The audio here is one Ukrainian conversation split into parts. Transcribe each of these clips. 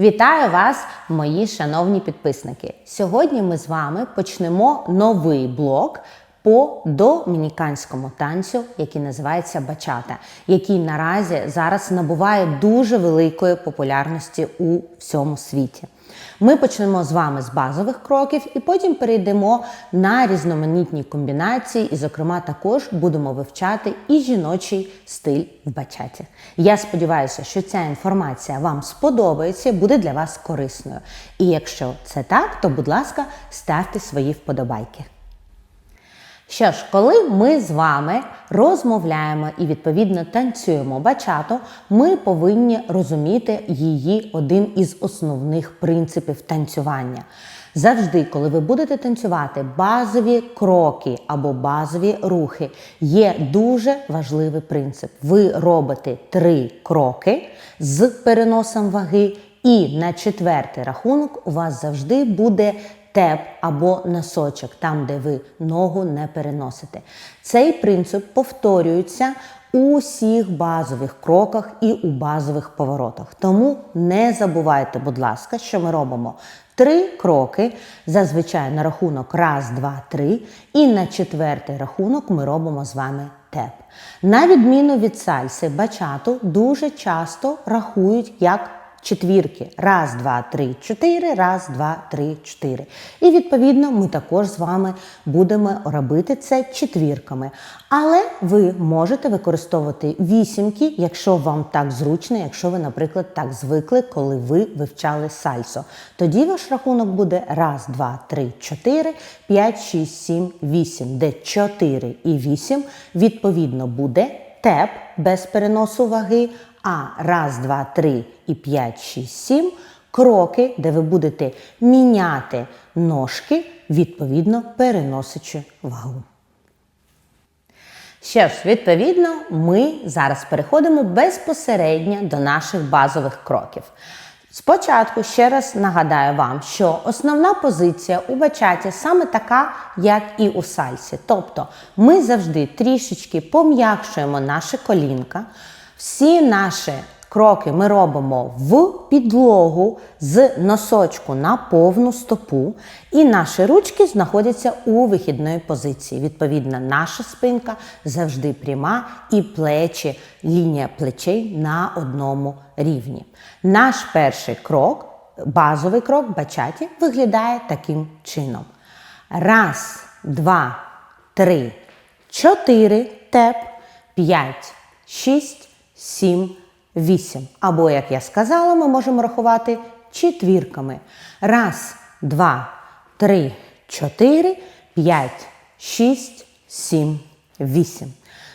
Вітаю вас, мої шановні підписники! Сьогодні ми з вами почнемо новий блок по домініканському танцю, який називається бачата, який наразі зараз набуває дуже великої популярності у всьому світі. Ми почнемо з вами з базових кроків і потім перейдемо на різноманітні комбінації, і, зокрема, також будемо вивчати і жіночий стиль в бачаті. Я сподіваюся, що ця інформація вам сподобається, буде для вас корисною. І якщо це так, то, будь ласка, ставте свої вподобайки. Що ж, коли ми з вами розмовляємо і відповідно танцюємо бачато, ми повинні розуміти її один із основних принципів танцювання. Завжди, коли ви будете танцювати базові кроки або базові рухи, є дуже важливий принцип. Ви робите три кроки з переносом ваги, і на четвертий рахунок у вас завжди буде теп або носочок, там, де ви ногу не переносите. Цей принцип повторюється у усіх базових кроках і у базових поворотах. Тому не забувайте, будь ласка, що ми робимо три кроки, зазвичай на рахунок раз, два, три. І на четвертий рахунок ми робимо з вами теп. На відміну від сальси, бачату дуже часто рахують як четвірки. Раз, два, три, чотири, раз, два, три, чотири. І відповідно ми також з вами будемо робити це четвірками. Але ви можете використовувати вісімки, якщо вам так зручно, якщо ви, наприклад, так звикли, коли ви вивчали сальсо. Тоді ваш рахунок буде раз, два, три, чотири, п'ять, шість, сім, вісім, де чотири і вісім відповідно буде теп без переносу ваги. А раз, два, три і п'ять, шість, сім кроки, де ви будете міняти ножки, відповідно переносячи вагу. Що ж, відповідно, ми зараз переходимо безпосередньо до наших базових кроків. Спочатку ще раз нагадаю вам, що основна позиція у бачаті саме така, як і у сальсі. Тобто ми завжди трішечки пом'якшуємо наше колінка. Всі наші кроки ми робимо в підлогу з носочку на повну стопу, і наші ручки знаходяться у вихідної позиції. Відповідно, наша спинка завжди пряма і плечі, лінія плечей на одному рівні. Наш перший крок, базовий крок бачаті, виглядає таким чином. Раз, два, три, чотири, теп, п'ять, шість. 7, 8. Або, як я сказала, ми можемо рахувати четвірками. Раз, два, три, чотири, п'ять, шість, сім, вісім.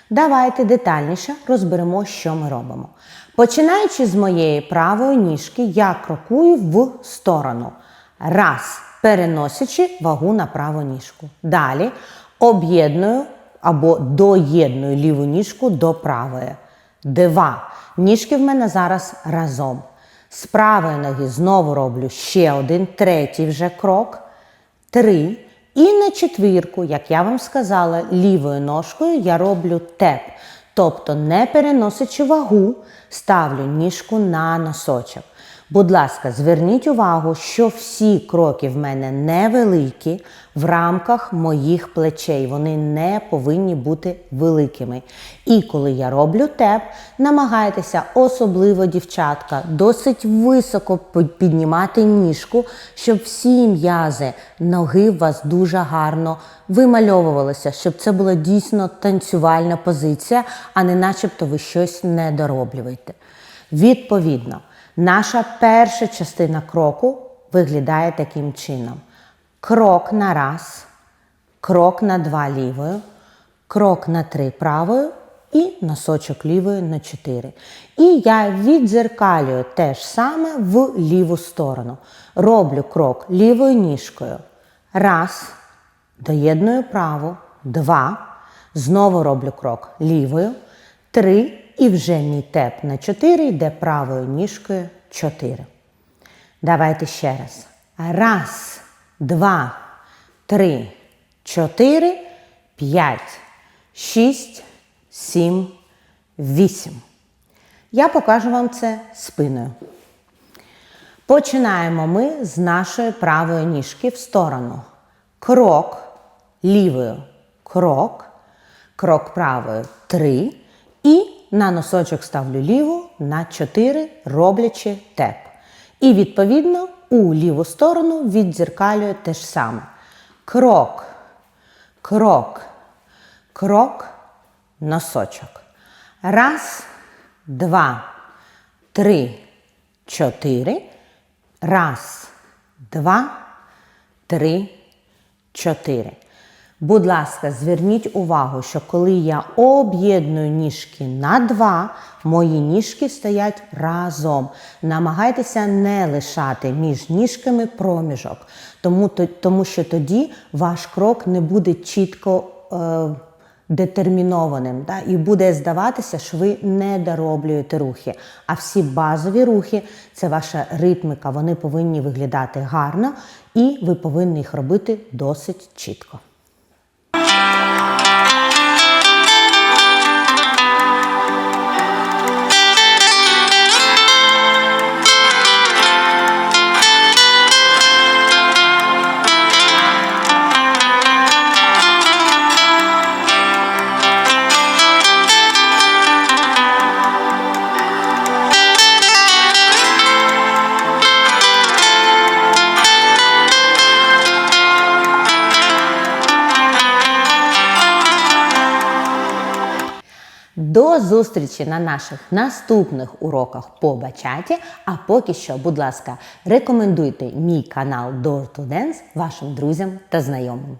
Давайте детальніше розберемо, що ми робимо. Починаючи з моєї правої ніжки, я крокую в сторону. Раз, переносячи вагу на праву ніжку. Далі об'єдную або доєдную ліву ніжку до правої. Два. Ніжки в мене зараз разом. З правої ноги знову роблю ще один, третій вже крок. Три. І на четвірку, як я вам сказала, лівою ножкою я роблю теп. Тобто, не переносячи вагу, ставлю ніжку на носочок. Будь ласка, зверніть увагу, що всі кроки в мене невеликі в рамках моїх плечей. Вони не повинні бути великими. І коли я роблю теп, намагайтеся, особливо дівчатка, досить високо піднімати ніжку, щоб всі м'язи ноги у вас дуже гарно вимальовувалися, щоб це була дійсно танцювальна позиція, а не начебто ви щось не дороблюєте. Відповідно. Наша перша частина кроку виглядає таким чином: крок на раз, крок на два лівою, крок на три правою і носочок лівою на чотири. І я віддзеркалюю те ж саме в ліву сторону. Роблю крок лівою ніжкою. Раз, доєдную праву, два. Знову роблю крок лівою, три. І вже мій теп на 4 йде правою ніжкою 4. Давайте ще раз. Раз, два, три, чотири, п'ять, шість, сім, вісім. Я покажу вам це спиною. Починаємо ми з нашої правої ніжки в сторону. Крок лівою, крок, крок правою три. І на носочок ставлю ліву на 4, роблячи теп. І відповідно у ліву сторону віддзеркалюю те ж саме. Крок, крок, крок, носочок. Раз, два, три, чотири. Раз, два, три, чотири. Будь ласка, зверніть увагу, що коли я об'єдную ніжки на два, мої ніжки стоять разом. Намагайтеся не лишати між ніжками проміжок, тому, то- тому що тоді ваш крок не буде чітко е, детермінованим. Да? І буде здаватися, що ви не дороблюєте рухи. А всі базові рухи це ваша ритмика, вони повинні виглядати гарно, і ви повинні їх робити досить чітко. До зустрічі на наших наступних уроках по бачаті. А поки що, будь ласка, рекомендуйте мій канал Door to Dance вашим друзям та знайомим.